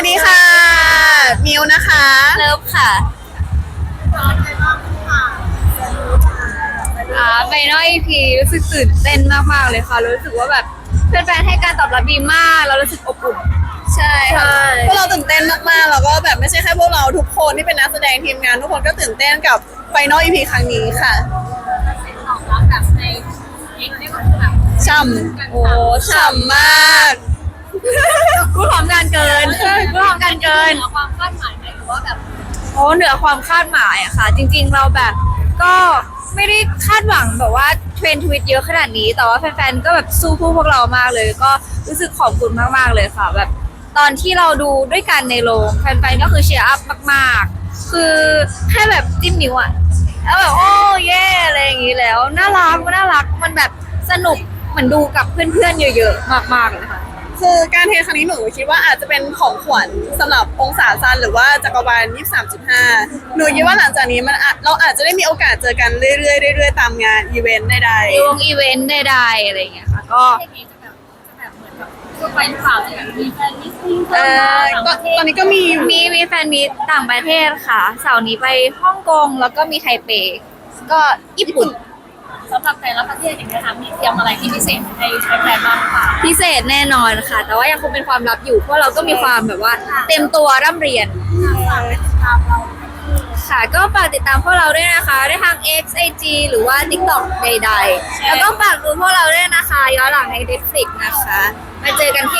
วัสดีค่ะ มิวนะคะ เลิฟค่ะอ่าไฟนอล EP รู้สึกตื่นเต้นมากๆเลยค่ะ รู้สึกว่าแบบแฟนๆให้การตอบรับดีมาก เรารู้สึกอบอุ่น ใช่ค่ะพวกเราตื่นเต้นมากๆ แล้วก็แบบไม่ใช่แค่พวกเราทุกคนที่เป็นนักแสดงทีมงาน ทุกคนก็ตื่นเต้นกับไฟนอลอีพีครั้งนี้ค่ะตอบรับแบบในเองได้แบบแบบช่ำโอ้ฉ่ำมาก อมกันเกิน เหนือความคาดหมายไหมหรือว่าแบบโอ้เหนือความคาดหมายอะค่ะ จริง ๆ เราแบบก็ไม่ได้คาดหวังแบบว่าเทรนทวิตเยอะขนาดนี้ แต่ว่าแฟนๆก็แบบสู้พวกเรามากเลย ก็รู้สึกขอบคุณมากๆเลยค่ะ แบบตอนที่เราดูด้วยกันในโรงแฟนๆก็คือเชียร์อัพมากๆ คือแค่แบบจิ้มนิ้วอะแล้วแบบโอ้เย่อะไรอย่างงี้แล้ว น่ารักมันน่ารักมันแบบสนุกเหมือนดูกับเพื่อนๆเยอะๆมากๆเลยค่ะ คือการเทรนครั้งนี้หนูคิดว่าอาจจะเป็นของขวัญสำหรับองศาซันหรือว่าจักรวาล23.5 หนูคิดว่าหลังจากนี้มันอาจเราอาจจะได้มีโอกาสเจอกันเรื่อยๆเรื่อยๆตามงานอีเวนต์ใดวงอีเวนต์ใดๆอะไรอย่างเงี้ยค่ะก็เพลงนี้จะแบบจะแบบเหมือนแบบทั่วไปหรือเปล่าที่แบบมีแฟนมิสติ้งๆเพิ่เอ่มมาอต่างก็ประเทศตอนนี้ก็มีอยู่มีมีแฟนมีตต่างประเทศค่ะ เสาร์นี้ไปฮ่องกงแล้วก็มีไทเป ก็ญี่ปุ่น สำหรับแต่ละประเทศอย่างเงี้ยค่ะมีเตรียมอะไรที่พิเศษให้ใช้แฟนบ้างหรือเปล่าพิเศษแน่นอนค่ะ แต่ว่ายังคงเป็นความลับอยู่เพราะเราก็มีความแบบว่า เต็มตัวร่ำเรียน ฝากติดตามเราค่ะก็ฝากติดตามพวกเราด้วยนะคะ ได้ทาง X IG หรือว่า TikTok ใดๆ แล้วก็ฝากดูพวกเราด้วยนะคะ ย้อนหลังใน Netflix นะคะ มาเจอกันที่